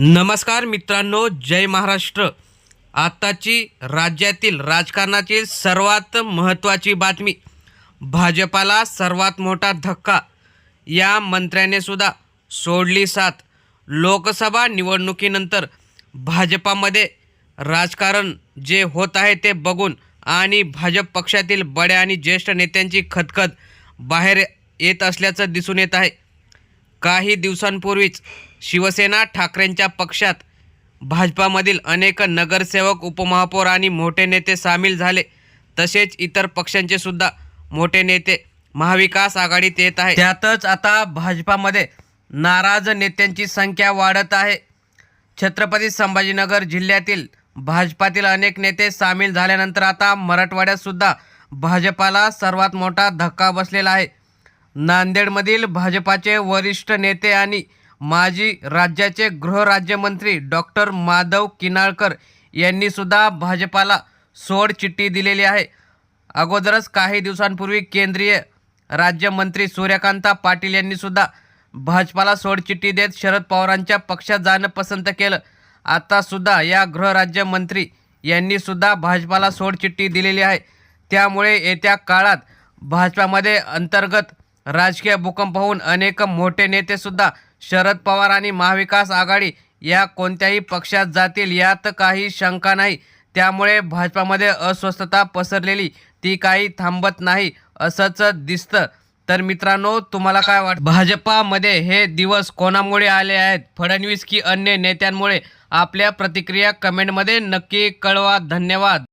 नमस्कार मित्रांनो जय महाराष्ट्र. आत्ताची राज्यातील राजकारणाची सर्वात महत्त्वाची बातमी भाजपाला सर्वात मोठा धक्का. या मंत्र्याने सुद्धा सोडली साथ. लोकसभा निवडणुकीनंतर भाजपामध्ये राजकारण जे होत आहे ते बघून आणि भाजप पक्षातील बड्या आणि ज्येष्ठ नेत्यांची खतखत बाहेर येत असल्याचं दिसून येत आहे. काही दिवसांपूर्वीच शिवसेना ठाकरेंच्या पक्षात भाजपामधील अनेक नगरसेवक उपमहापौर आणि मोठे नेते सामील झाले. तसेच इतर पक्षांचे सुद्धा मोठे नेते महाविकास आघाडीत येत आहे त्यातच आता भाजपामध्ये नाराज नेत्यांची संख्या वाढत आहे. छत्रपती संभाजीनगर जिल्ह्यातील भाजपातील अनेक नेते सामील झाल्यानंतर आता मराठवाड्यात सुद्धा भाजपाला सर्वात मोठा धक्का बसलेला आहे. नांदेडमधील भाजपाचे वरिष्ठ नेते आणि माजी राज्याचे गृहराज्यमंत्री डॉक्टर माधव किनाळकर यांनी सुद्धा भाजपाला सोडचिठ्ठी दिलेली आहे. अगोदरच काही दिवसांपूर्वी केंद्रीय राज्यमंत्री सूर्यकांता पाटील यांनी सुद्धा भाजपाला सोडचिठ्ठी देत शरद पवारांच्या पक्षात जाणं पसंत केलं. आतासुद्धा या गृहराज्यमंत्री यांनी सुद्धा भाजपाला सोडचिठ्ठी दिलेली आहे. त्यामुळे येत्या काळात भाजपामध्ये अंतर्गत राजकीय भूकंप होऊन अनेक मोठे नेतेसुद्धा शरद पवार आणि महाविकास आघाडी या कोणत्याही पक्षात जातील यात काही शंका नाही. त्यामुळे भाजपामध्ये अस्वस्थता पसरलेली ती काही थांबत नाही असंच दिसतं. तर मित्रांनो तुम्हाला काय वाटतं? भाजपामध्ये हे दिवस कोणामुळे आले आहेत? फडणवीस की अन्य नेत्यांमुळे? आपल्या प्रतिक्रिया कमेंटमध्ये नक्की कळवा. धन्यवाद.